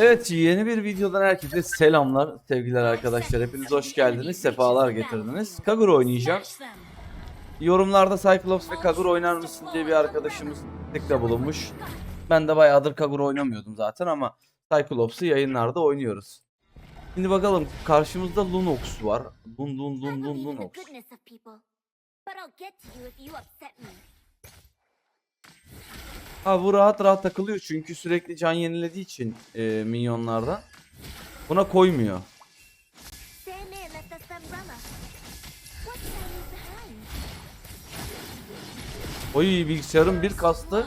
Evet yeni bir videodan herkese selamlar sevgiler arkadaşlar. Hepiniz hoş geldiniz. Sefalar getirdiniz. Kagura oynayacağım. Yorumlarda Cyclops ve Kagura oynar mısın diye bir arkadaşımız tıkla bulunmuş. Ben de bayağıdır Kagura oynamıyordum zaten ama Cyclops'u yayınlarda oynuyoruz. Şimdi bakalım karşımızda Lunox var. Lun Lun Lun Lun Lunox. Ha bu rahat rahat takılıyor çünkü sürekli can yenilediği için e, minyonlarda. Buna koymuyor. Oy bilgisayarım bir kastı.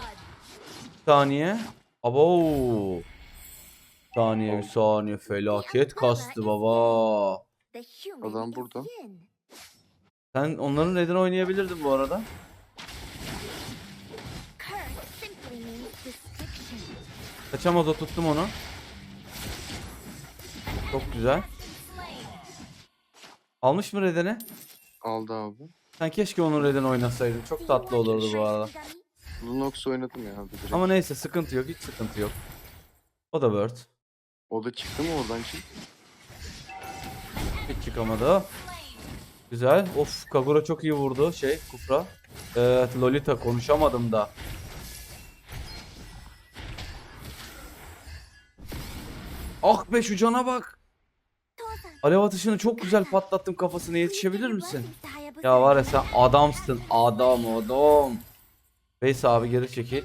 Bir saniye. Abo. Bir saniye bir saniye felaket kastı baba. Adam burada. Sen onların neden oynayabilirdin bu arada. Kaçamaz o tuttum onu. Çok güzel. Almış mı Reden'i? Aldı abi. Sen keşke onun Reden oynasaydın. Çok tatlı olurdu bu arada. Lunox oynadım ya abi direkt. Ama neyse sıkıntı yok. Hiç sıkıntı yok. O da Word. O da çıktı mı oradan ki? Hiç çıkamadı. Güzel. Of Kagura çok iyi vurdu. Şey Kufra. Evet Lolita konuşamadım da. Ah be şu cana bak. Alev atışını çok güzel patlattım kafasına yetişebilir misin? Ya var ya sen adamsın adam adam. Veys abi geri çekil.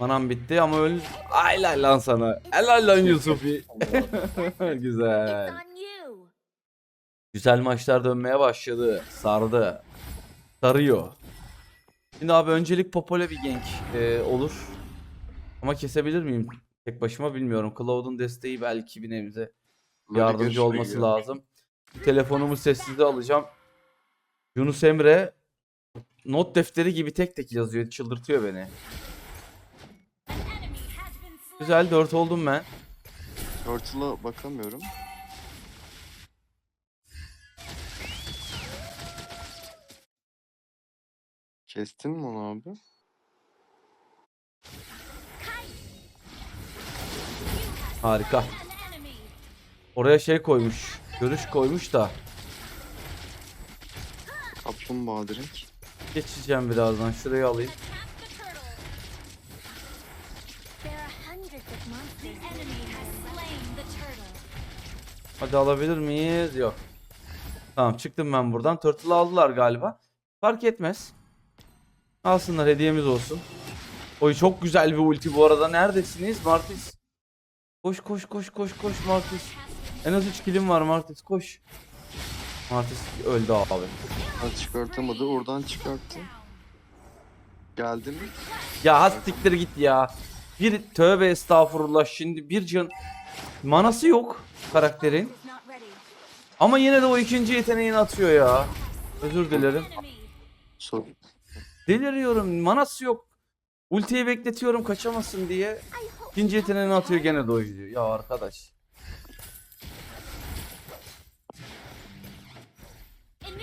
Manam bitti ama öl... Ay lan lan sana. Helal lan Yusufi. güzel. Güzel maçlar dönmeye başladı. Sardı. Sarıyor. Şimdi abi öncelik Popole bir gank e, olur. Ama kesebilir miyim? Tek başıma bilmiyorum. Cloud'un desteği belki bir nebze yardımcı olması gidiyor. lazım. Telefonumu sessizde alacağım. Yunus Emre not defteri gibi tek tek yazıyor. Çıldırtıyor beni. Güzel 4 oldum ben. Turtle'a bakamıyorum. Kestin mi onu abi? Harika. Oraya şey koymuş. Görüş koymuş da. Kaplumbağa direkt. Geçeceğim birazdan. Şurayı alayım. Hadi alabilir miyiz? Yok. Tamam çıktım ben buradan. Turtle aldılar galiba. Fark etmez. Alsınlar hediyemiz olsun. Oy çok güzel bir ulti bu arada. Neredesiniz Martis? Koş koş koş koş koş Martis. En az 3 kilim var Martis koş. Martis öldü abi. Ha, çıkartamadı. Oradan çıkarttı. Geldi mi? Ya has siktir git ya. Bir tövbe estağfurullah şimdi bir can manası yok karakterin. Ama yine de o ikinci yeteneğini atıyor ya. Özür dilerim. Sor. Deliriyorum. Manası yok. Ultiyi bekletiyorum kaçamasın diye. İkinci yeteneğini atıyor gene dojluyor. Ya arkadaş.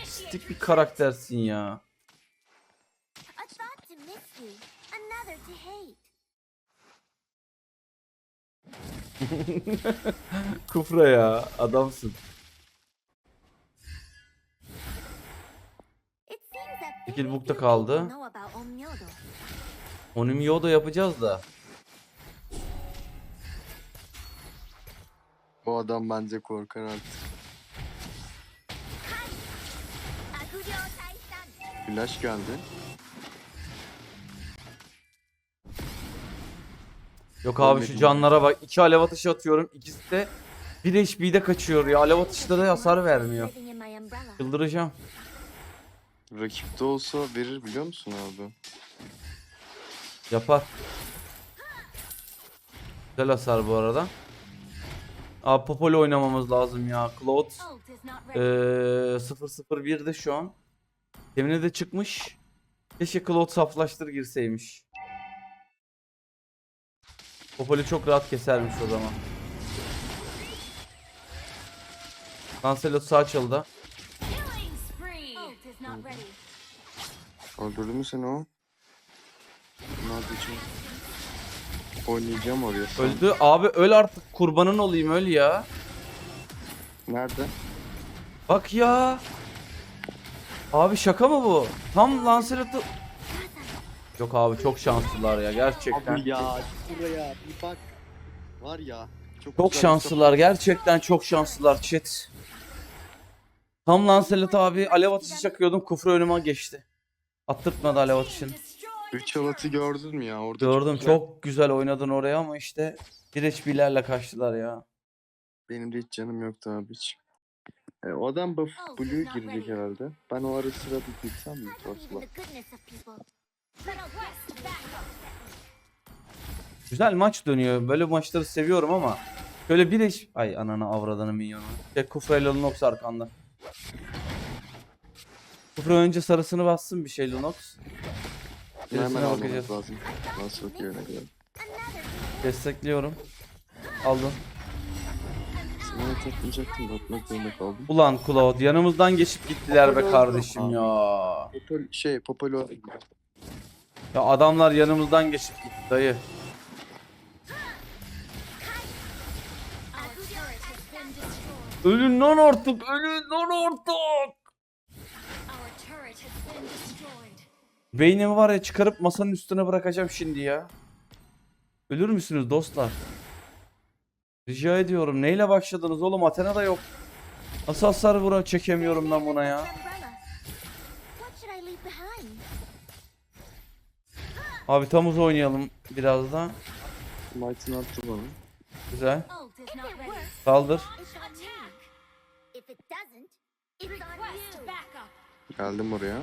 Stik bir karaktersin ya. Kufra ya. Adamsın. Bukta kaldı. Onimyoda yapacağız da. O adam bence korkar artık. Flash geldi. Yok abi şu canlara bak. İki alev atışı atıyorum. İkisi de bir HP'de kaçıyor ya. Alev atışları hasar vermiyor. Çıldıracağım. Rakipte olsa verir biliyor musun abi? Yapar. Güzel hasar bu arada. Abi Popoli oynamamız lazım ya. Cloud eee 001'de şu an. Demine de çıkmış. Keşke Cloud saflaştır girseymiş. Popoli çok rahat kesermiş o zaman. Lancelot sağ çaldı. Öldürdü mü seni o? Nerede için? Oynayacağım oraya. sonra. Öldü. Abi öl artık kurbanın olayım öl ya. Nerede? Bak ya. Abi şaka mı bu? Tam Lancelot'u... Yok abi çok şanslılar ya gerçekten. Abi ya buraya bir bak. Var ya. Çok, Çok güzel bir şanslılar gerçekten çok şanslılar chat. Tam Lancelot abi alev atışı çakıyordum kufra önüme geçti. Attırtmadı alev atışını. Üç halatı gördün mü ya orada? Gördüm güzel. çok güzel oynadın oraya ama işte bir HP'lerle kaçtılar ya. Benim de hiç canım yoktu abi hiç. E, o adam buff blue girecek herhalde. Ben o ara sıra bir gitsem mi? Tosla. Güzel maç dönüyor. Böyle maçları seviyorum ama şöyle bir eş... Ay ananı avradını minyonu. Tek Kufra Lunox arkanda. Kufra önce sarısını bassın bir şey Lunox. Hemen Gerisine almamız bakacağız. lazım. Nasıl bakıyor ne kadar. Destekliyorum. Aldın. Sana takmayacaktım da atmak zorunda kaldım. Ulan Cloud yanımızdan geçip gittiler be kardeşim ya. Popol, şey Popolo Ya adamlar yanımızdan geçip gitti dayı. Ölün lan artık, ölün lan artık. Beynimi var ya çıkarıp masanın üstüne bırakacağım şimdi ya. Ölür müsünüz dostlar? Rica ediyorum. Neyle başladınız oğlum? Athena da yok. Nasıl hasar vura çekemiyorum ben buna ya. Abi tamuz oynayalım biraz da. Might'ını attı bana. Güzel. Saldır. Geldim oraya.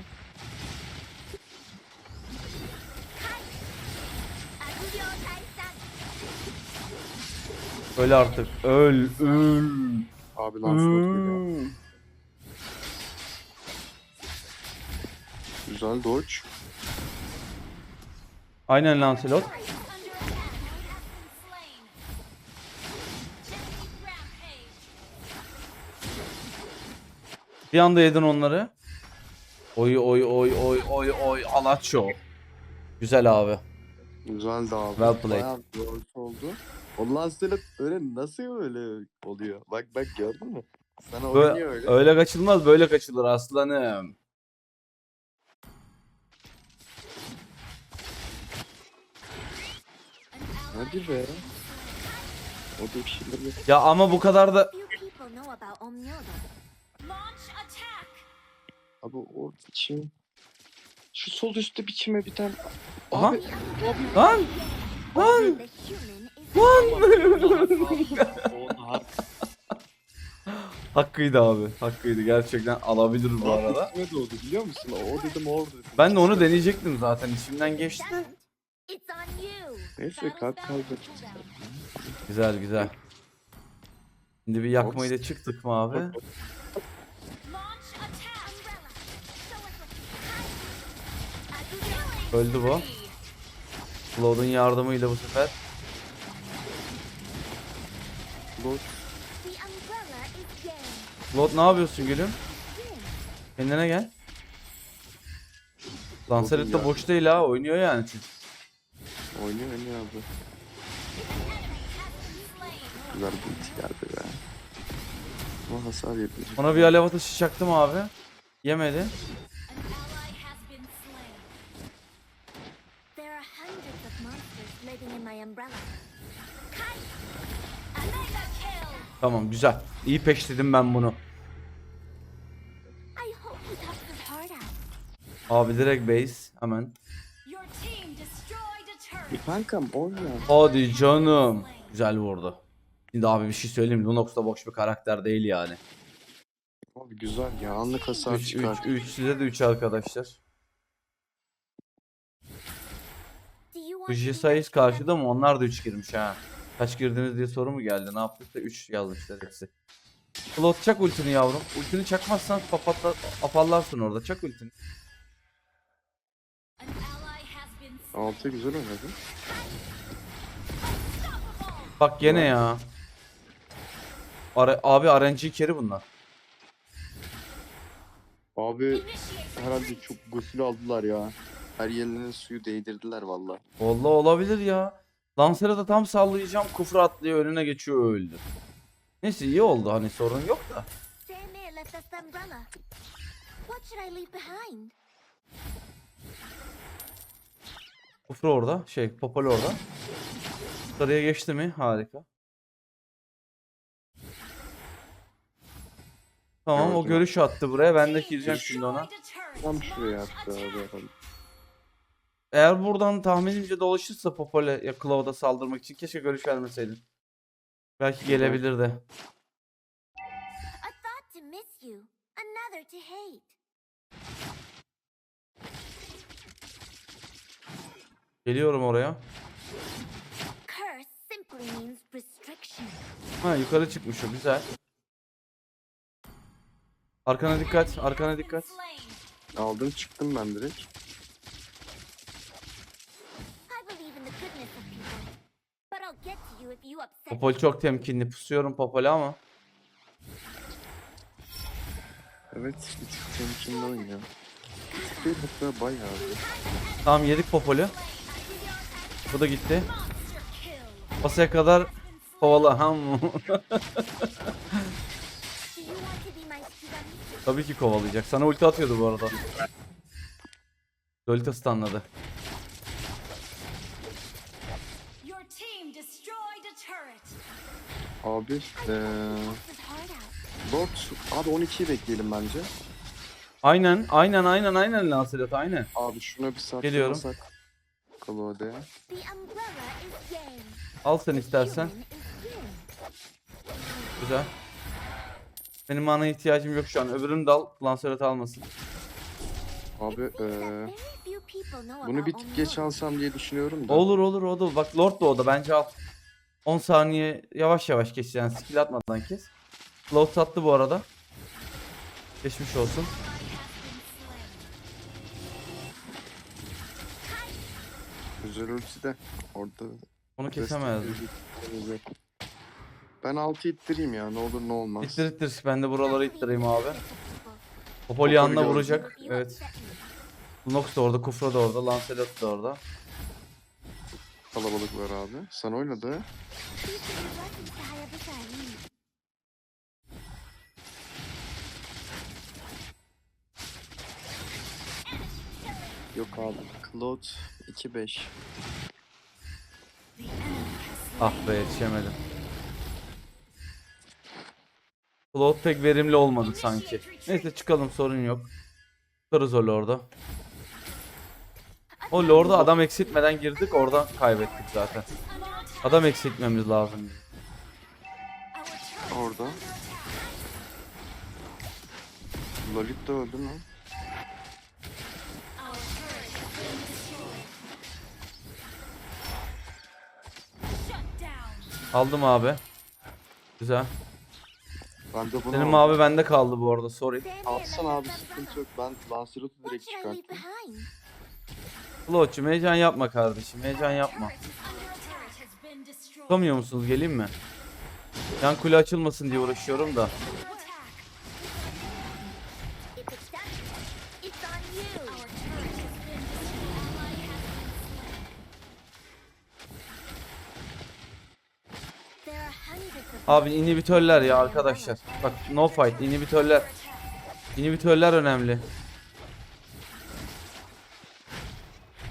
Öl artık. Öl. Öl. Abi Lancelot geliyor. Öl. Güzel dodge. Aynen Lancelot. Bir anda yedin onları. Oy oy oy oy oy oy Alaço. Güzel abi. Güzel de abi. Well played. Bayağı dodge oldu. O Lancelot öyle nasıl öyle oluyor? Bak bak gördün mü? Sana oynuyor Böyle, öyle. öyle kaçılmaz böyle kaçılır aslanım. Hadi be. O da bir şeyler yap- Ya ama bu kadar da Abi o biçim. Şu sol üstte biçime bir tane. Aha. Abi, abi. lan lan Oha. hakkıydı abi. Hakkıydı gerçekten alabilir bu arada. Ne doğdu biliyor musun? O dedim orada. dedim. Ben de onu deneyecektim zaten içimden geçti. Neyse kalk kaldı. Güzel güzel. Şimdi bir yakmayı da çıktık mı abi? Öldü bu. Cloud'un yardımıyla bu sefer. Lord Cloud ne yapıyorsun gülüm? Kendine gel. Lancelot da ya. boş değil ha oynuyor yani çünkü. oynuyor oynuyor abi. Güzel bir ulti geldi be. Ama hasar yapacak. Ona bir alev atışı çaktım abi. Yemedi. There are hundreds of monsters living in my umbrella. Tamam güzel. İyi peşledim ben bunu. Abi direkt base hemen. Kankam oyna. Hadi canım. Güzel vurdu. Şimdi abi bir şey söyleyeyim. Lunox da boş bir karakter değil yani. Abi güzel ya anlık hasar 3 3 çıkar. 3 size de 3 arkadaşlar. My karşıda mı? Onlar da 3 girmiş ha. Kaç girdiniz diye soru mu geldi? Ne yaptık da 3 yazmışlar hepsi. Flot çak ultini yavrum. Ultini çakmazsan papatla, apallarsın orada. Çak ultini. Altı güzel oynadı. Bak gene ya. Ara- abi RNG carry bunlar. Abi herhalde çok gusül aldılar ya. Her yerlerine suyu değdirdiler valla. Vallahi olabilir ya. Lancer'a tam sallayacağım. Kufra atlıyor önüne geçiyor öldü. Neyse iyi oldu hani sorun yok da. Kufra orada. Şey Popol orada. Sarıya geçti mi? Harika. Tamam o görüş attı buraya. Ben de gireceğim şimdi ona. Tam şuraya attı abi. Eğer buradan tahminimce dolaşırsa Popol'e ya Cloud'a saldırmak için keşke görüş vermeseydin. Belki gelebilirdi. Geliyorum oraya. Ha yukarı çıkmış o güzel. Arkana dikkat, arkana dikkat. Aldım çıktım ben direkt. I believe in the goodness of people, but I'll get to you if you upset Popol çok temkinli. Pusuyorum Popol'e ama. Evet bir tık temkinli oynuyor. Bir tık değil hatta bayağı bir. Tamam yedik Popol'ü. Bu da gitti. Pasaya kadar kovala. Ham. Tabii ki kovalayacak. Sana ulti atıyordu bu arada. Lolita stunladı. Abi out. Lord abi 12'yi bekleyelim bence. Aynen, aynen, aynen, aynen Lancelot, aynen. Abi şuna bir saat Geliyorum. game. Al sen istersen. Güzel. Benim mana ihtiyacım yok şu an. Öbürünü de al. Lancelot almasın. Abi know bunu bir tık geç alsam diye düşünüyorum da. Olur olur olur. Bak Lord da o da bence al. 10 saniye yavaş yavaş kes yani skill atmadan kes. Lord sattı bu arada. Geçmiş olsun. Güzel ulti de orada. Onu kesemezdim. Ben 6 ittireyim ya ne olur ne olmaz. İttir ittir. Ben de buraları ittireyim abi. Goodness of people. Popol yanına gördüm. vuracak. Evet. Nox da orada, Kufra da orada, Lancelot da orada. Kalabalık var abi. Sen Hayabusa Irene. Yok abi. Claude 2-5. Ah be yetişemedim. Cloud pek verimli olmadı sanki. Neyse çıkalım sorun yok. Tutarız o Lord'u. O Lord'u adam eksiltmeden girdik oradan kaybettik zaten. Adam eksiltmemiz lazım. Orada. Lolit de öldü mü? Aldım abi. Güzel. Ben de bunu Senin mavi bende kaldı bu arada sorry. Left abi sıkıntı yok. Ben Lancelot'u direkt çıkarttım. Cloud'cum heyecan yapma kardeşim heyecan yapma. Tutamıyor musunuz geleyim mi? Yan kule açılmasın diye uğraşıyorum da. Abi inhibitörler ya arkadaşlar. Bak no fight inhibitörler. İnhibitörler önemli.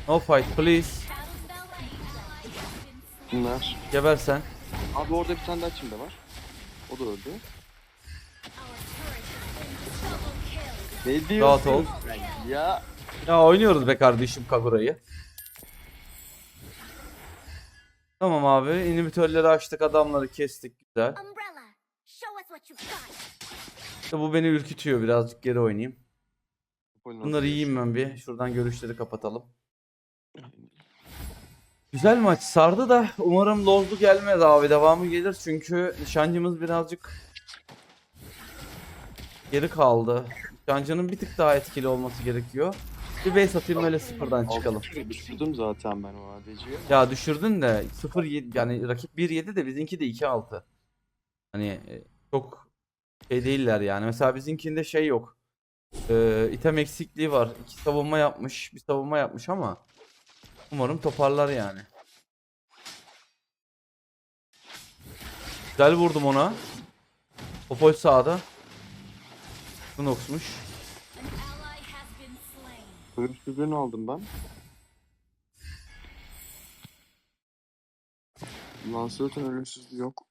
No fight please. Bunlar. Geber sen. Abi orada bir tane daha çimde var. O da öldü. Ne diyorsun? Rahat ol. Ya. Ya oynuyoruz be kardeşim Kagura'yı. Tamam abi inhibitörleri açtık adamları kestik güzel. umbrella. Show us what you've got. İşte bu beni ürkütüyor birazcık geri oynayayım. Bunları yiyeyim ben bir. Şuradan görüşleri kapatalım. Güzel maç sardı da umarım lozlu gelmez abi devamı gelir çünkü nişancımız birazcık geri kaldı. Nişancının bir tık daha etkili olması gerekiyor. Bir base atayım öyle sıfırdan çıkalım. Düşürdüm zaten ben o ADC'yi. Ya düşürdün de 0 7 yani rakip 1-7 de bizimki de 2-6. Hani e, çok şey değiller yani. Mesela bizimkinde şey yok. Ee, item eksikliği var. İki savunma yapmış, bir savunma yapmış ama umarım toparlar yani. Güzel vurdum ona. Popol sağda. Knox'muş. Been slain. Ölümsüzlüğünü aldım ben. Lancelot'un ölümsüzlüğü yok.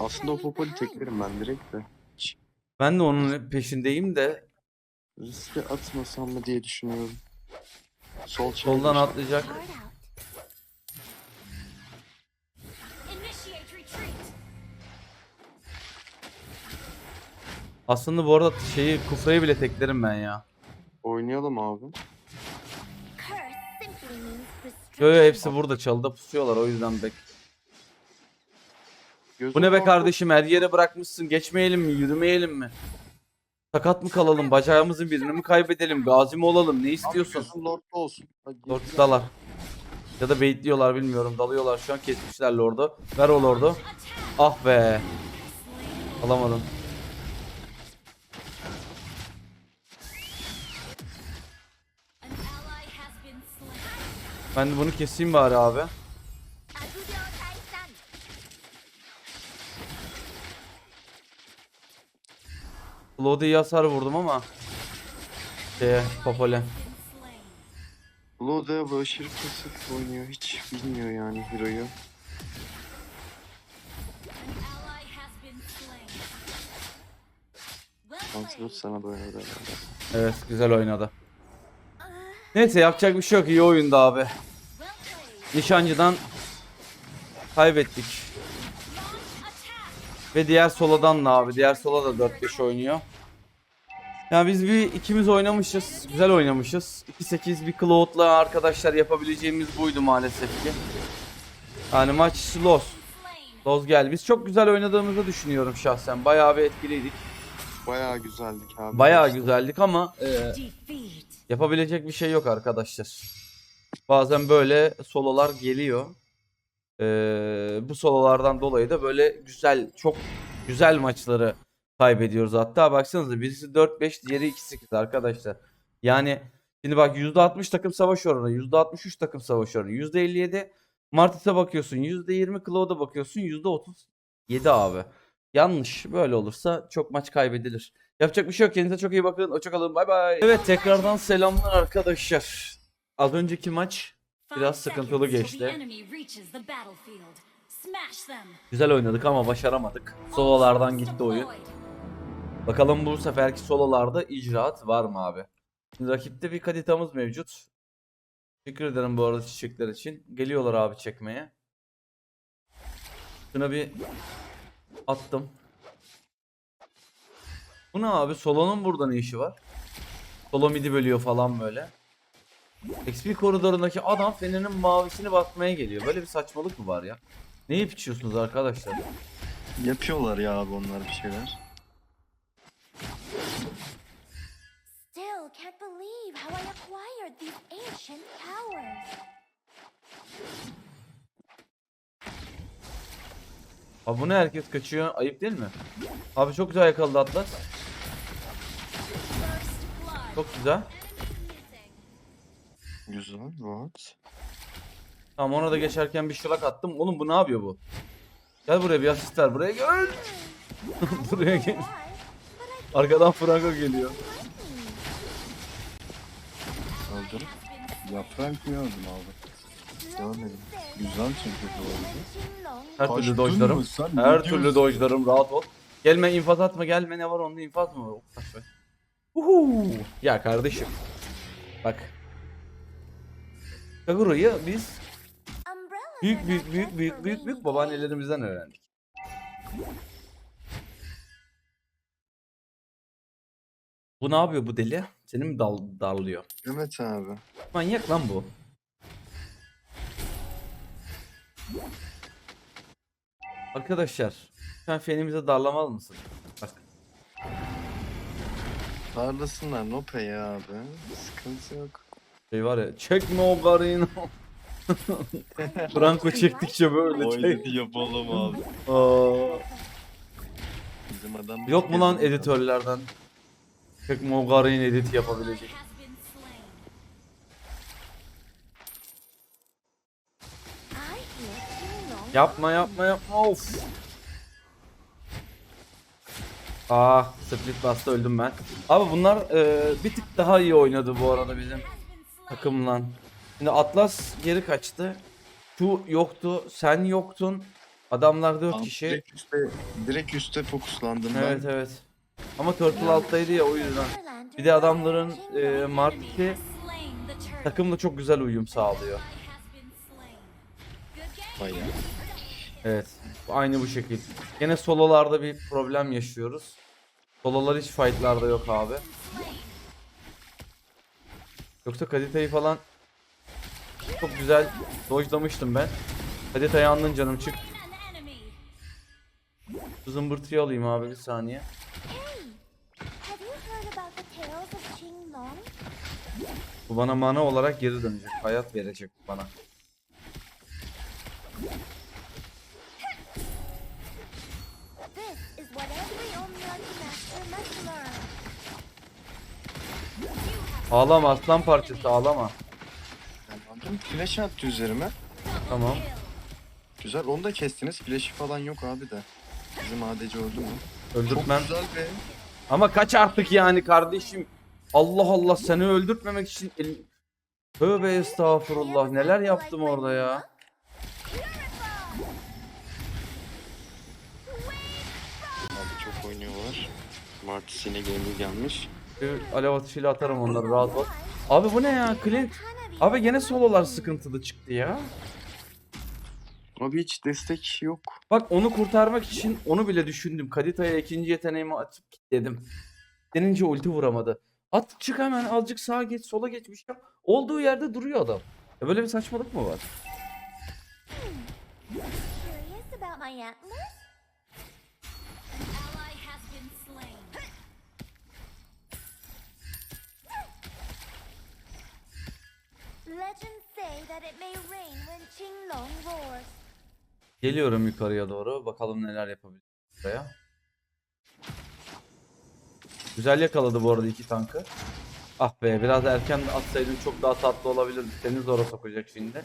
Aslında o popoli teklerim ben direkt de. Ben de onun peşindeyim de riske atmasam mı diye düşünüyorum. Sol soldan atlayacak. Aslında bu arada şeyi kufrayı bile teklerim ben ya. Oynayalım abi. Restriction. hepsi burada çalıda pusuyorlar o yüzden bek. Gözüm Bu ne be kardeşim her yere bırakmışsın geçmeyelim mi yürümeyelim mi? Sakat mı kalalım bacağımızın birini mi kaybedelim gazi mi olalım ne Abi istiyorsun? gözüm Lord'da olsun. Bak, Lord'dalar. Ya da baitliyorlar bilmiyorum dalıyorlar şu an kesmişler Lord'u. Ver o Lord'u. Ah be alamadım. Ben de bunu keseyim bari abi. İyi hasar vurdum ama. Şeye slain. Lord'a bu aşırı pasif oynuyor. Hiç bilmiyor yani Hero'yu. Lancelot sana da oynadı herhalde. Evet güzel oynadı. Neyse yapacak bir şey yok iyi oyundu abi. Nişancıdan kaybettik. Ve diğer soladan da abi. Diğer sola da 4-5 oynuyor. Ya biz bir ikimiz oynamışız. Güzel oynamışız. 2-8 bir Cloud'la arkadaşlar yapabileceğimiz buydu maalesef ki. Yani maç loss. Slain. Loss gel. Biz çok güzel oynadığımızı düşünüyorum şahsen. Bayağı bir etkiliydik. Bayağı güzeldik abi. Bayağı güzeldik ama e, yapabilecek bir şey yok arkadaşlar. Bazen böyle sololar geliyor. Ee, bu sololardan dolayı da böyle güzel, çok güzel maçları kaybediyoruz. Hatta baksanıza birisi 4-5, diğeri 2-8 arkadaşlar. Yani şimdi bak %60 takım savaş oranı, %63 takım savaş oranı, %57 Martis'e bakıyorsun, %20 Cloud'a bakıyorsun, %37 abi. Yanlış. Böyle olursa çok maç kaybedilir. Yapacak bir şey yok. Kendinize çok iyi bakın. Hoşçakalın. Bay bay. Evet tekrardan selamlar arkadaşlar. Az önceki maç Biraz sıkıntılı geçti. güzel oynadık ama başaramadık. Sololardan gitti oyun. Bakalım bu seferki sololarda icraat var mı abi? Şimdi rakipte bir kaditamız mevcut. Teşekkür ederim bu arada çiçekler için. Geliyorlar abi çekmeye. Şuna bir attım. Bu ne abi? Solo'nun burada ne işi var? Solo midi bölüyor falan böyle. XP koridorundaki adam fenerinin mavisini basmaya geliyor. Böyle bir saçmalık mı var ya? Ne yiyip içiyorsunuz arkadaşlar? Yapıyorlar ya abi onlar bir şeyler. Still can't believe how I acquired these ancient powers. Abi bu ne herkes kaçıyor? Ayıp değil mi? Abi çok güzel yakaladı Atlas. Çok güzel. Güzel. What? Tamam ona da geçerken bir şılak attım. Oğlum bu ne yapıyor bu? Gel buraya bir asist ver. Buraya gel. buraya gel. Arkadan Franco geliyor. Öldür. Has been Yaprak mı yardım abi? Görmedim. Güzel çünkü bu arada. Her türlü Kaçtın dojlarım. sen? Ne Her türlü dojlarım rahat ol. Gelme infaz atma gelme ne var onda infaz mı var? Uhu. Ya kardeşim. Bak. Kaguru'yu biz büyük büyük büyük büyük büyük büyük babaannelerimizden öğrendik. Bu ne yapıyor bu deli? Seni mi dal darlıyor? Evet abi. Manyak lan bu. Arkadaşlar, sen fenimize darlamaz mısın? Bak. Tarlasınlar no pay abi. Sıkıntı yok. Şey var ya, çekme o garını. Franco çektikçe böyle çek. Oyunu yapalım abi. Aa, Bizim adam yok mu lan editörlerden? Çekme o garını edit yapabilecek. has been slain. Yapma yapma yapma of. Ah split bastı öldüm ben. Abi bunlar e, bir tık daha iyi oynadı bu arada bizim takımla. Şimdi Atlas geri kaçtı. Şu yoktu, sen yoktun. Adamlar 4 Abi kişi. Direkt üste, direkt üste fokuslandım Evet ben. evet. Ama Turtle alttaydı ya o yüzden. Bir de adamların e, Marti takımla çok güzel uyum sağlıyor. Bayağı. Evet. Aynı bu şekil. Gene sololarda bir problem yaşıyoruz. Sololar hiç fightlarda yok abi. Yoksa Kadita'yı falan çok güzel dojlamıştım ben. Kadita'yı andın canım çık. Şu zımbırtıyı alayım abi bir saniye. Bu bana mana olarak geri dönecek. Hayat verecek bana. Ağlama aslan parçası ağlama. Anladım. Flash attı üzerime. Tamam. Güzel. Onu da kestiniz. Flash'i falan yok abi de. Bizim ADC öldü mü? Çok Öldürtmem. güzel be. Ama kaç artık yani kardeşim. Allah Allah seni öldürtmemek için el... Tövbe estağfurullah neler yaptım orada ya. Abi çok oynuyorlar. Martis yine game'e gelmiş. Bir alev atışıyla atarım onları rahat ol. Abi bu ne ya Clint? Abi gene sololar sıkıntılı çıktı ya. Abi hiç destek yok. Bak onu kurtarmak için onu bile düşündüm. Kadita'ya ikinci yeteneğimi atıp dedim. Denince ulti vuramadı. At çık hemen azıcık sağa geç sola geç bir şey. Olduğu yerde duruyor adam. Ya böyle bir saçmalık mı var? Curious about my antlers? Ally has been slain. Legends say that it may rain when Qinglong roars. Geliyorum yukarıya doğru. Bakalım neler yapabiliriz buraya. Güzel yakaladı bu arada iki tankı. Ah be biraz erken atsaydın çok daha tatlı olabilirdi. Seni zora sokacak şimdi.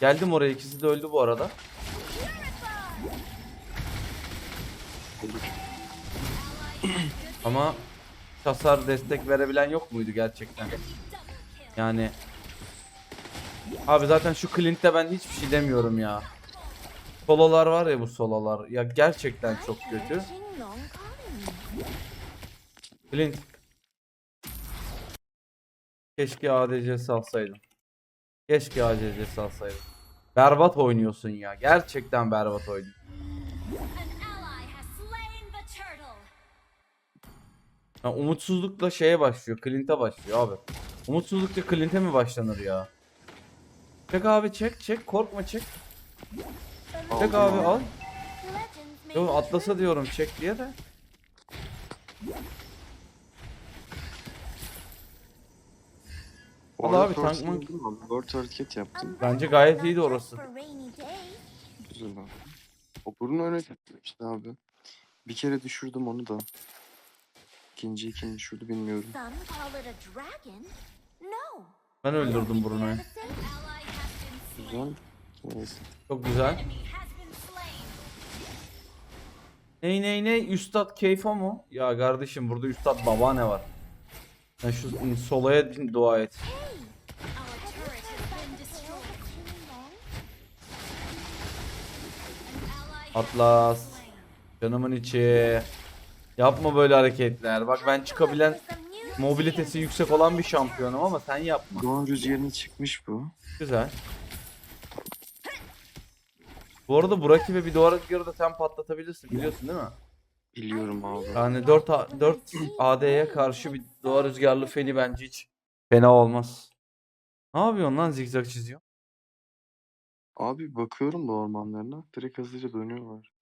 Geldim oraya ikisi de öldü bu arada. Ama hasar destek verebilen yok muydu gerçekten? Yani Abi zaten şu Clint'te ben hiçbir şey demiyorum ya. Sololar var ya bu sololar. Ya gerçekten çok kötü. Clint. Keşke ADC salsaydım. Keşke ADC salsaydım. Berbat oynuyorsun ya. Gerçekten berbat oynuyorsun. Ya umutsuzlukla şeye başlıyor. Clint'e başlıyor abi. Umutsuzlukla Clint'e mi başlanır ya? Çek abi çek çek. Korkma çek. Çek Aldım abi al. Yo atlasa diyorum çek diye de. Vallahi abi, tank mank- Word hareket yaptım. Bence gayet iyiydi orası. Güzel abi. O burnu öne işte abi. Bir kere düşürdüm onu da. İkinciyi kim düşürdü bilmiyorum. Ben öldürdüm Bruno'yu. Neyse. Çok güzel. Ney ney ney üstad keyfo mu? Ya kardeşim burada üstad baba ne var? Sen şu solaya dua et. Atlas. Canımın içi. Yapma böyle hareketler. Bak ben çıkabilen mobilitesi yüksek olan bir şampiyonum ama sen yapma. Doğan rüzgarına çıkmış bu. Güzel. Bu arada bu rakibe bir duvara göre de sen patlatabilirsin biliyorsun değil mi? Biliyorum abi. Yani 4, A- 4 AD'ye karşı bir doğa rüzgarlı feni bence hiç fena olmaz. Ne yapıyorsun lan zigzag çiziyor? Abi bakıyorum da ormanlarına. Direkt hızlıca dönüyorlar.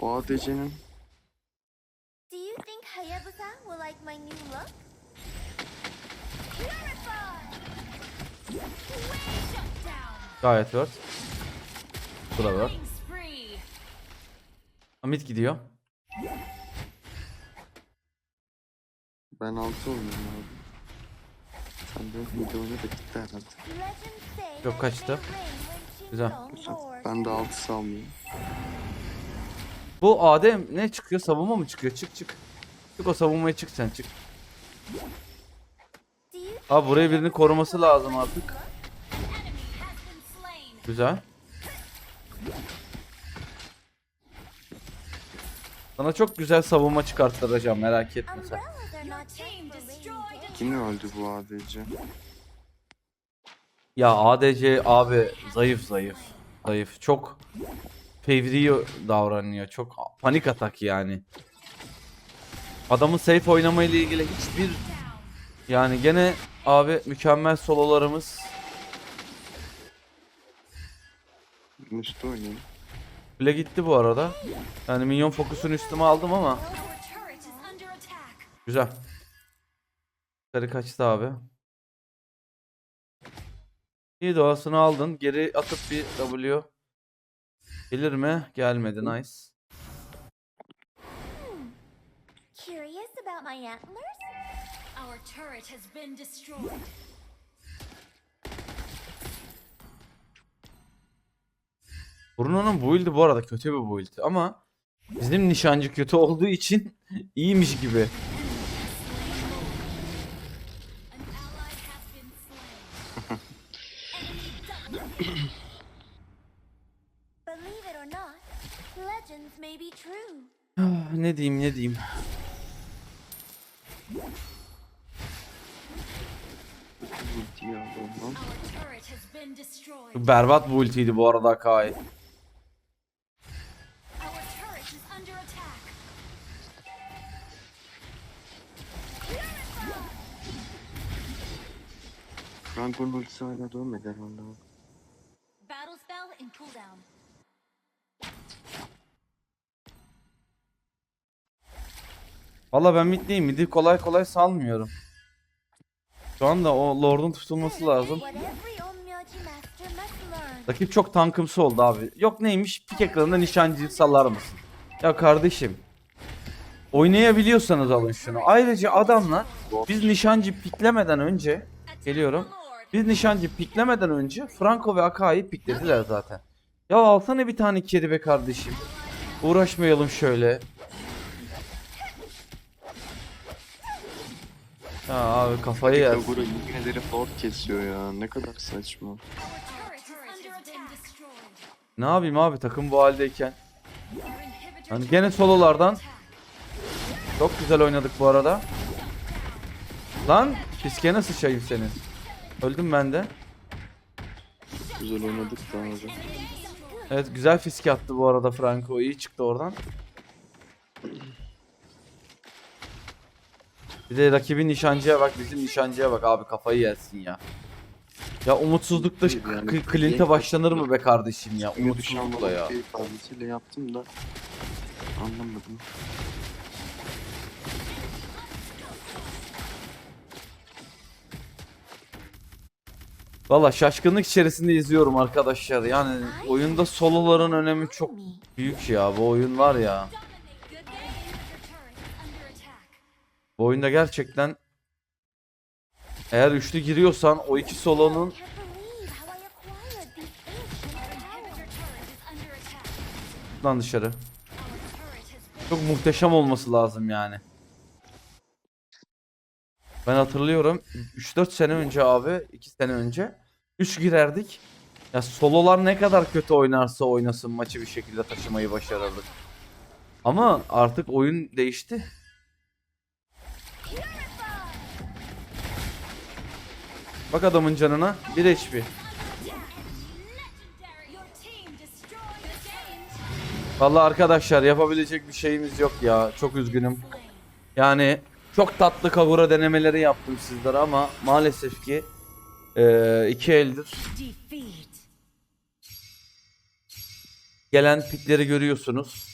O ADC'nin Do you think Hayabusa will like my new look? Purify! Wave down! Gayet 4. Sıra. Hamit gidiyor. Ben altı oynuyorum abi. Sen de mid oyna da gitti herhalde. Yok kaçtı. Güzel. Ben de altı salmayayım. Bu AD ne çıkıyor? Savunma mı çıkıyor? Çık çık. Çık o savunmaya çık sen çık. Abi buraya birini koruması lazım artık. Güzel. Sana çok güzel savunma çıkarttıracağım merak etme sen. umbrellas are Your not just team for rainy destroyed days. a Kim öldü bu ADC? Ya ADC abi zayıf zayıf. Zayıf. Çok fevri davranıyor. Çok panik atak yani. Adamın safe oynamayla ilgili hiçbir yani gene abi mükemmel sololarımız Üstü oynayayım. Bile gitti bu arada. Yani minyon fokusunu üstüme aldım ama güzel. Sarı kaçtı abi. İyi doğasını aldın. Geri atıp bir W. Gelir mi? Gelmedi. Nice. Curious about my antlers? Our turret has been destroyed. Bruno'nun build'i bu arada kötü bir build ama bizim nişancı kötü olduğu için iyiymiş gibi. Ah, ne diyeyim ne diyeyim. Berbat bu ultiydi bu arada Kai. Franco'nun ultisi hala dönmedi herhalde. Battle spell in cooldown. Valla ben middeyim. Midi kolay kolay salmıyorum. Şu anda o Lord'un tutulması lazım. Rakip çok tankımsı oldu abi. Yok neymiş? Pik ekranında nişancıyı sallar mısın? Ya kardeşim. Oynayabiliyorsanız alın şunu. Ayrıca adamlar biz nişancı piklemeden önce geliyorum. Biz nişancı piklemeden önce Franco ve Akai'yi piklediler zaten. Ya alsana bir tane kedi be kardeşim. Uğraşmayalım şöyle. Ya abi kafayı yer. Kagura yine Lord kesiyor ya. Ne kadar saçma. Ne yapayım abi takım bu haldeyken. Hani gene sololardan çok güzel oynadık bu arada. Lan fiskene sıçayım senin. Öldüm ben de. Güzel oynadık da abi. Evet güzel fiske attı bu arada Franco. iyi çıktı oradan. Bir de rakibin nişancıya bak bizim nişancıya bak abi kafayı yersin ya. Ya umutsuzlukta yani. Clint'e başlanır mı be kardeşim ya? Umutsuzlukla ya. ifadesiyle yaptım da anlamadım. Valla şaşkınlık içerisinde izliyorum arkadaşlar. Yani oyunda soloların önemi çok büyük ya. Bu oyun var ya. Bu oyunda gerçekten eğer üçlü giriyorsan o iki solonun lan dışarı. Our turret has been Çok muhteşem olması lazım yani. Ben hatırlıyorum 3-4 sene önce abi 2 sene önce 3 girerdik. Ya sololar ne kadar kötü oynarsa oynasın maçı bir şekilde taşımayı başarırdık. Ama artık oyun değişti. Bak adamın canına 1 HP. Vallahi arkadaşlar yapabilecek bir şeyimiz yok ya. Çok üzgünüm. Yani çok tatlı kavura denemeleri yaptım sizlere ama maalesef ki eee, iki eldir gelen pikleri görüyorsunuz.